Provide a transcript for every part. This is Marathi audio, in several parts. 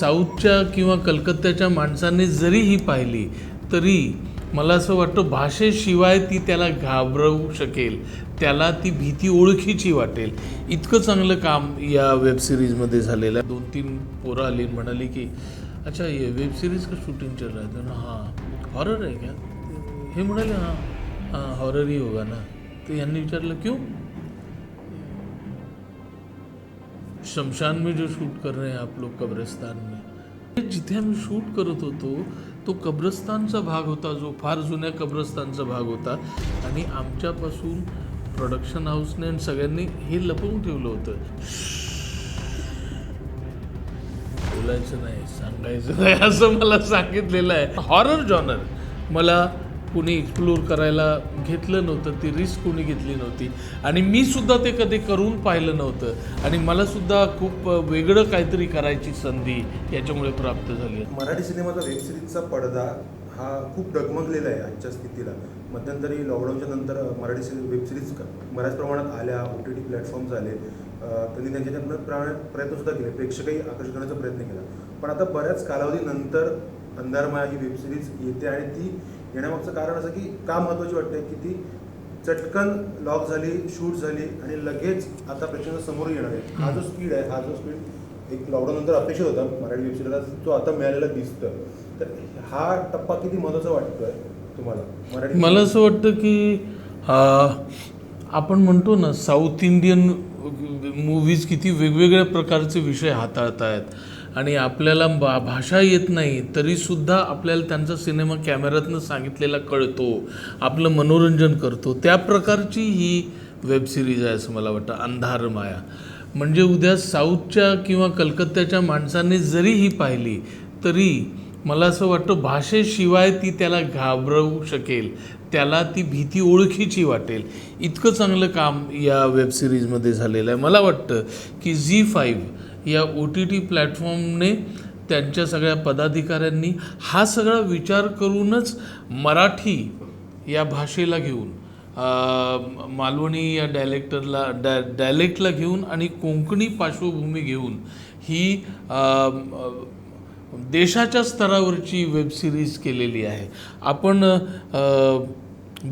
साऊथच्या किंवा कलकत्त्याच्या माणसाने जरी ही पाहिली तरी मला असं वाटतं भाषेशिवाय ती त्याला घाबरवू शकेल. त्याला ती भीती ओळखीची वाटेल. इतकं चांगलं काम या वेबसिरीजमध्ये झालेलं आहे. दोन तीन पोरं आली म्हणाली की अच्छा ये वेब सिरीज का शूटिंग चल रहा है? ना हां. हॉरर आहे का? हे म्हणाले हां. हां हॉरर ही होगा ना. तर यांनी विचारलं क्यों? शमशान में जो शूट कर रहे हैं आप लोग कब्रिस्तान में। जिथे आम्ही शूट करत होतो तो कब्रस्तानचा भाग होता जो फार जुन्या कब्रस्तानचा भाग होता. आणि आमच्यापासून प्रोडक्शन हाऊसने आणि सगळ्यांनी हे लपवून ठेवलं होतं. बोलायचं नाही सांगायचं नाही असं मला सांगितलेलं आहे. हॉरर जॉनर मला कुणी एक्सप्लोर करायला घेतलं नव्हतं ती रिस्क कुणी घेतली नव्हती. आणि मी सुद्धा ते कधी करून पाहिलं नव्हतं. आणि मला सुद्धा खूप वेगळं काहीतरी करायची संधी याच्यामुळे प्राप्त झाली. आहे मराठी सिनेमाचा वेब सिरीजचा पडदा हा खूप डगमगलेला आहे आजच्या स्थितीला. मध्यंतरी लॉकडाऊनच्या नंतर मराठी सिरीज वेब सिरीज बऱ्याच प्रमाणात आल्या ओ टी टी प्लॅटफॉर्म्स आले. त्यांनी त्यांच्या प्रयत्नसुद्धा केले. प्रेक्षकही आकर्षित करण्याचा प्रयत्न केला. पण आता बऱ्याच कालावधीनंतर अंधारमाया ही वेब सिरीज येते आणि ती येण्यामागचं कारण असं की का महत्त्वाची वाटते की ती चटकन लॉक झाली शूट झाली आणि लगेच आता प्रेक्षकांच्या समोर येणार आहे. हा जो स्पीड आहे हा जो स्पीड एक लॉकडाऊन नंतर अपेक्षित होता. मराठी वेबसिरीजला तो आता मिळालेला दिसतं तर हा टप्पा किती महत्त्वाचा वाटतोय तुम्हाला? मराठी मला असं वाटतं की आपण म्हणतो ना साऊथ इंडियन मूवीज किती वेगवेगळ्या प्रकारचे विषय हाताळत आहेत आणि आपल्याला बा भाषा येत नाही तरीसुद्धा आपल्याला त्यांचा सिनेमा कॅमेऱ्यातनं सांगितलेला कळतो आपलं मनोरंजन करतो. त्या प्रकारची ही वेब सिरीज आहे असं मला वाटतं अंधार माया. म्हणजे उद्या साऊथच्या किंवा कलकत्त्याच्या माणसाने जरी ही पाहिली तरी मला असं वाटतं भाषेशिवाय ती त्याला घाबरवू शकेल. त्याला ती भीती ओळखीची वाटेल. इतकं चांगलं काम या वेबसिरीजमध्ये झालेलं आहे. मला वाटतं की झी फाईव्ह या ओ टी टी प्लॅटफॉर्मने त्यांच्या सगळ्या पदाधिकाऱ्यांनी हा सगळा विचार करूनच मराठी या भाषेला घेऊन मालवणी या डायलेक्टरला डाय डायलेक्टला घेऊन आणि कोंकणी पार्श्वभूमी घेऊन ही देशाच्या स्तरावरची वेब सिरीज केलेली आहे. आपण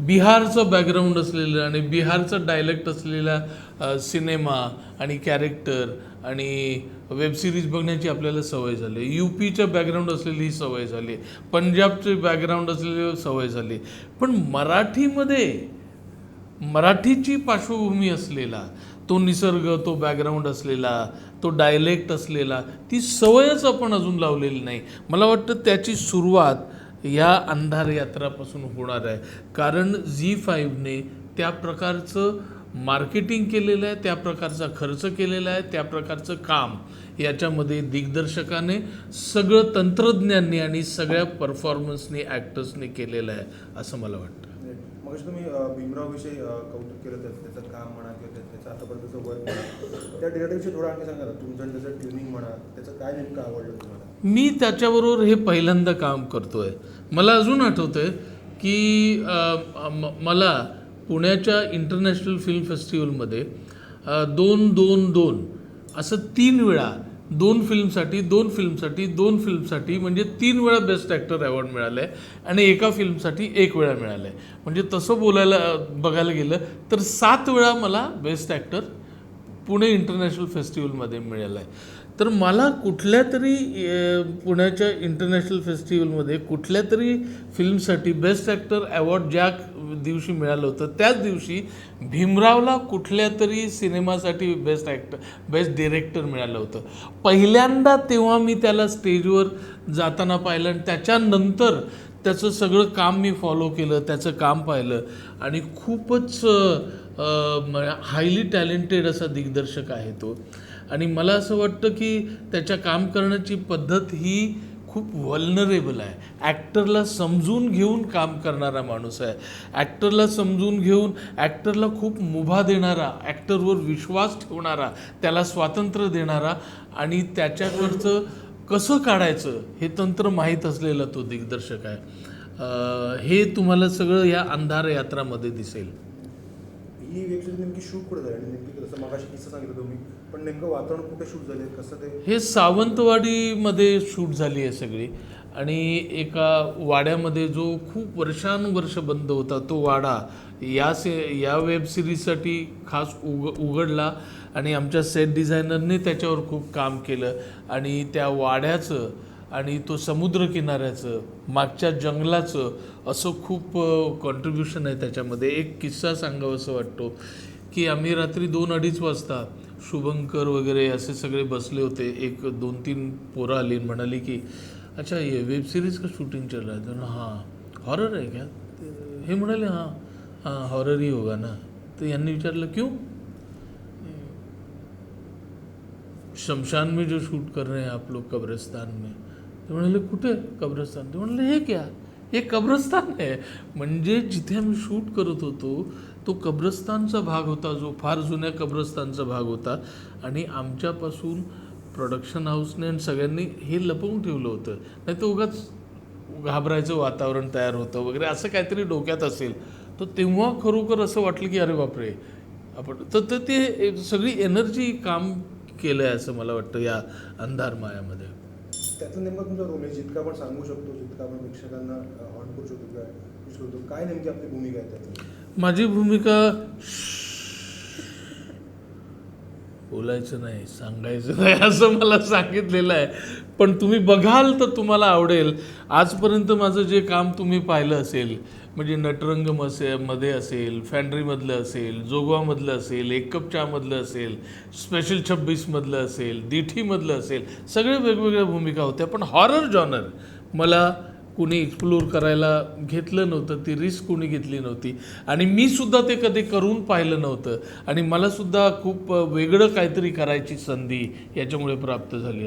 बिहारचं बॅकग्राऊंड असलेलं आणि बिहारचं डायलेक्ट असलेला सिनेमा आणि कॅरेक्टर आणि वेब सिरीज बघण्याची आपल्याला सवय झाली. यू पीचं बॅकग्राऊंड असलेली सवय झाली. पंजाबचे बॅकग्राऊंड असलेली सवय झाली. पण मराठीमध्ये मराठीची पार्श्वभूमी असलेला तो निसर्ग तो बॅकग्राऊंड असलेला तो डायलेक्ट असलेला ती सवयच आपण अजून लावलेली नाही. मला वाटतं त्याची सुरुवात या अंधार यात्रापासून होणार आहे. कारण झी फाईव्हने त्या प्रकारचं मार्केटिंग केलेलं आहे त्या प्रकारचा खर्च केलेला आहे त्या प्रकारचं काम याच्यामध्ये दिग्दर्शकाने सगळं तंत्रज्ञांनी आणि सगळ्या परफॉर्मन्सनी ॲक्टर्सनी केलेलं आहे असं मला वाटतं. मग तुम्ही भीमरावविषयी कौतुक केलं तर त्याचं काम म्हणा किंवा त्याचं आतापर्यंतचं वर्क म्हणा त्या डिरेक्टरविषयी थोडं आणखी सांगा ना तुमचं त्याचं ट्युनिंग म्हणा त्याचं काय नेमकं आवडलं तुम्हाला? मी त्याच्याबरोबर हे पहिल्यांदा काम करतोय. मला अजून आठवतंय की मला पुण्याच्या इंटरनॅशनल फिल्म फेस्टिवलमध्ये दोन दोन दोन असं तीन वेळा दोन फिल्मसाठी दोन फिल्मसाठी दोन फिल्मसाठी म्हणजे तीन वेळा बेस्ट ॲक्टर अवॉर्ड मिळालं आहे आणि एका फिल्मसाठी एक वेळा मिळालं. आहे म्हणजे तसं बोलायला बघायला गेलं तर सात वेळा मला बेस्ट ॲक्टर पुणे इंटरनॅशनल फेस्टिवलमध्ये मिळालं आहे. तर मला कुठल्या तरी पुण्याच्या इंटरनॅशनल फेस्टिवलमध्ये कुठल्या तरी फिल्मसाठी बेस्ट ॲक्टर अवॉर्ड ज्या दिवशी मिळालं होतं त्याच दिवशी भीमरावला कुठल्या तरी सिनेमासाठी बेस्ट ॲक्टर बेस्ट डिरेक्टर मिळालं होतं. पहिल्यांदा तेव्हा मी त्याला स्टेजवर जाताना पाहिलं आणि त्याच्यानंतर त्याचं सगळं काम मी फॉलो केलं त्याचं काम पाहिलं. आणि खूपच हायली टॅलेंटेड असा दिग्दर्शक आहे तो. आणि मला असं वाटतं की त्याच्या काम करण्याची पद्धत ही खूप वल्नरेबल आहे. ॲक्टरला समजून घेऊन काम करणारा माणूस आहे. ॲक्टरला समजून घेऊन ॲक्टरला खूप मुभा देणारा ॲक्टरवर विश्वास ठेवणारा त्याला स्वातंत्र्य देणारा आणि त्याच्याकडचं कसं काढायचं हे तंत्र माहीत असलेला तो दिग्दर्शक आहे. हे तुम्हाला सगळं या अंधार यात्रामध्ये दिसेल. ही वेबसिरीज नेमकी शूट कुठे झाली? आणि नेमकी जसं मगाशी किस्सा सांगितलं तुम्ही पण नेमकं वातावरण कुठे शूट झाले कसं ते? हे सावंतवाडीमध्ये शूट झाली आहे सगळी. आणि एका वाड्यामध्ये जो खूप वर्षानुवर्ष बंद होता तो वाडा या से या वेब सिरीजसाठी खास उग उघडला. आणि आमच्या सेट डिझायनरने त्याच्यावर खूप काम केलं. आणि त्या वाड्याचं आणि तो समुद्रकिनाऱ्याचं मागच्या जंगलाचं असं खूप कॉन्ट्रीब्युशन आहे त्याच्यामध्ये. एक किस्सा सांगावं असं वाटतो की आम्ही रात्री दोन अडीच वाजता शुभंकर वगैरे असे सगळे बसले होते. एक दोन तीन पोरं आली म्हणाली की अच्छा ये वेब सिरीज का शूटिंग चल रहा है? हां हॉरर आहे क्या? हे म्हणाले हां हां हॉररही होगा ना. तर यांनी विचारलं क्यों? शमशान में जो शूट कर रहे हैं आप लोग कब्रिस्तान में ते म्हणाले कुठे कब्रस्तान? ते म्हणाले हे क्या? हे कब्रस्तान आहे. म्हणजे जिथे आम्ही शूट करत होतो तो कब्रस्तानचा भाग होता जो फार जुन्या कब्रस्तानचा भाग होता. आणि आमच्यापासून प्रोडक्शन हाऊसने आणि सगळ्यांनी हे लपवून ठेवलं होतं. नाही तर उगाच घाबरायचं वातावरण तयार होतं वगैरे असं काहीतरी डोक्यात असेल. तर तेव्हा खरोखर असं वाटलं की अरे बापरे आपण तर तर ते सगळी एनर्जी काम केलं आहे असं मला वाटतं या अंधार मायामध्ये. त्यातलं नेमकं तुमचा रोल आहे. जितका आपण सांगू शकतो जितका आपण प्रेक्षकांना ऑन करू शकतो काय करू शकतो काय नेमकी आपली भूमिका आहे त्यातली माझी भूमिका बोलायचं नाही सांगायचं नाही असं मला सांगितलेलं आहे. पण तुम्ही बघाल तर तुम्हाला आवडेल. आजपर्यंत माझं जे काम तुम्ही पाहिलं असेल म्हणजे नटरंग मसे मध्ये असेल फॅन्ड्रीमधलं असेल जोगवामधलं असेल एक कप चहामधलं असेल स्पेशल छब्बीसमधलं असेल दिठीमधलं असेल सगळे वेगवेगळ्या भूमिका होत्या. पण हॉरर जॉनर मला कुणी एक्सप्लोर करायला घेतलं नव्हतं ती रिस्क कुणी घेतली नव्हती. आणि मी सुद्धा ते कधी करून पाहिलं नव्हतं. आणि मला सुद्धा खूप वेगळं काहीतरी करायची संधी याच्यामुळे प्राप्त झाली.